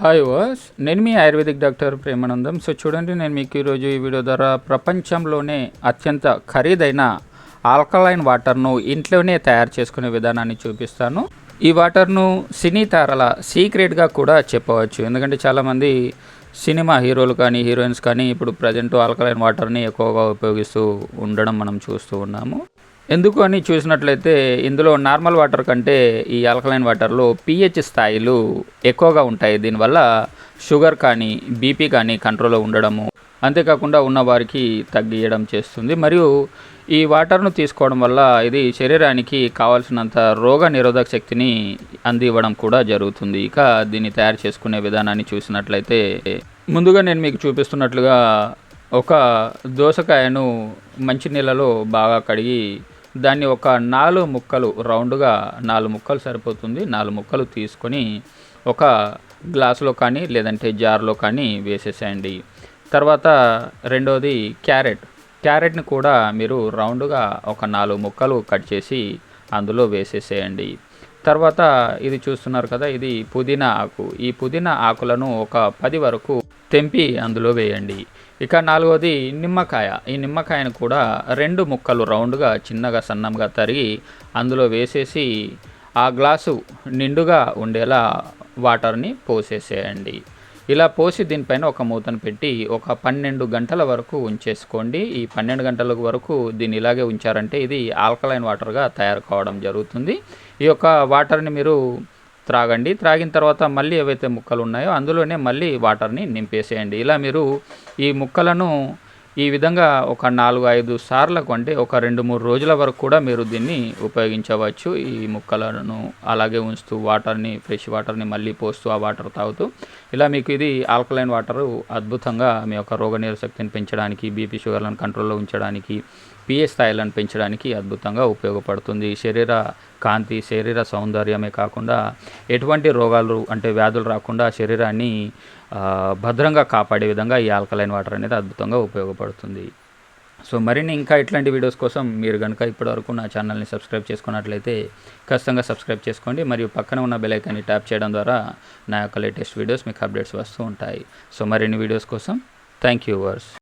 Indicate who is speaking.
Speaker 1: Hi వాస్ నేను మీ ఆయుర్వేదిక్ డాక్టర్ ప్రేమానందం. సో చూడండి నేను మీకు ఈరోజు ఈ వీడియో ద్వారా ప్రపంచంలోనే అత్యంత ఖరీదైన ఆల్కలైన్ వాటర్ను ఇంట్లోనే తయారు చేసుకునే విధానాన్ని చూపిస్తాను. ఈ వాటర్ను సినీ తారల సీక్రెట్గా కూడా చెప్పవచ్చు. ఎందుకంటే చాలామంది సినిమా హీరోలు కానీ హీరోయిన్స్ కానీ ఇప్పుడు ప్రజెంట్ ఆల్కలైన్ వాటర్ని ఎక్కువగా ఉపయోగిస్తూ ఉండడం మనం చూస్తూ ఉన్నాము. ఎందుకు అని చూసినట్లయితే ఇందులో నార్మల్ వాటర్ కంటే ఈ ఆల్కలైన్ వాటర్లో పిహెచ్ స్థాయిలు ఎక్కువగా ఉంటాయి. దీనివల్ల షుగర్ కానీ బీపీ కానీ కంట్రోల్లో ఉండడము అంతేకాకుండా ఉన్న వారికి తగ్గియడం చేస్తుంది. మరియు ఈ వాటర్ను తీసుకోవడం వల్ల ఇది శరీరానికి కావాల్సినంత రోగ నిరోధక శక్తిని అందివ్వడం కూడా జరుగుతుంది. ఇక దీన్ని తయారు చేసుకునే విధానాన్ని చూసినట్లయితే ముందుగా నేను మీకు చూపిస్తున్నట్లుగా ఒక దోసకాయను మంచినీళ్ళలో బాగా కడిగి దాన్ని ఒక నాలుగు ముక్కలు రౌండ్గా నాలుగు ముక్కలు సరిపోతుంది. నాలుగు ముక్కలు తీసుకొని ఒక గ్లాసులో కానీ లేదంటే జార్లో కానీ వేసేసేయండి. తర్వాత రెండోది క్యారెట్. క్యారెట్ని కూడా మీరు రౌండ్గా ఒక నాలుగు ముక్కలు కట్ చేసి అందులో వేసేసేయండి. తర్వాత ఇది చూస్తున్నారు కదా ఇది పుదీనా ఆకు. ఈ పుదీనా ఆకులను ఒక పది వరకు తెంపి అందులో వేయండి. ఇక నాలుగోది నిమ్మకాయ. ఈ నిమ్మకాయను కూడా రెండు ముక్కలు రౌండ్గా చిన్నగా సన్నంగా తరిగి అందులో వేసేసి ఆ గ్లాసు నిండుగా ఉండేలా వాటర్ని పోసేసేయండి. ఇలా పోసి దీనిపైన ఒక మూతను పెట్టి ఒక పన్నెండు గంటల వరకు ఉంచేసుకోండి. ఈ పన్నెండు గంటల వరకు దీన్ని ఇలాగే ఉంచారంటే ఇది ఆల్కలైన్ వాటర్గా తయారు కావడం జరుగుతుంది. ఈ యొక్క వాటర్ని మీరు త్రాగండి. త్రాగిన తర్వాత మళ్ళీ ఏవైతే ముక్కలు ఉన్నాయో అందులోనే మళ్ళీ వాటర్ని నింపేసేయండి. ఇలా మీరు ఈ ముక్కలను ఈ విధంగా ఒక నాలుగు ఐదు సార్లకు అంటే ఒక రెండు మూడు రోజుల వరకు కూడా మీరు దీన్ని ఉపయోగించవచ్చు. ఈ ముక్కలను అలాగే ఉంచుతూ వాటర్ని ఫ్రెష్ వాటర్ని మళ్ళీ పోస్తూ ఆ వాటర్ తాగుతూ. ఇలా మీకు ఇది ఆల్కలైన్ వాటరు అద్భుతంగా మీ యొక్క రోగనిరోధక శక్తిని పెంచడానికి బీపీ షుగర్లను కంట్రోల్లో ఉంచడానికి పిఏ స్థాయిలను పెంచడానికి అద్భుతంగా ఉపయోగపడుతుంది. శరీర కాంతి శరీర సౌందర్యమే కాకుండా ఎటువంటి రోగాలు అంటే వ్యాధులు రాకుండా శరీరాన్ని భద్రంగా కాపాడే విధంగా ఈ ఆల్కలైన్ వాటర్ అనేది అద్భుతంగా ఉపయోగపడుతుంది. సో మరిన్ని ఇంకా ఇట్లాంటి వీడియోస్ కోసం మీరు కనుక ఇప్పటివరకు నా ఛానల్ని సబ్స్క్రైబ్ చేసుకున్నట్లయితే ఖచ్చితంగా సబ్స్క్రైబ్ చేసుకోండి. మరియు పక్కన ఉన్న బెలైకాన్ని ట్యాప్ చేయడం ద్వారా నా యొక్క లేటెస్ట్ వీడియోస్ మీకు అప్డేట్స్ వస్తూ ఉంటాయి. సో మరిన్ని వీడియోస్ కోసం థ్యాంక్ యూ వర్స్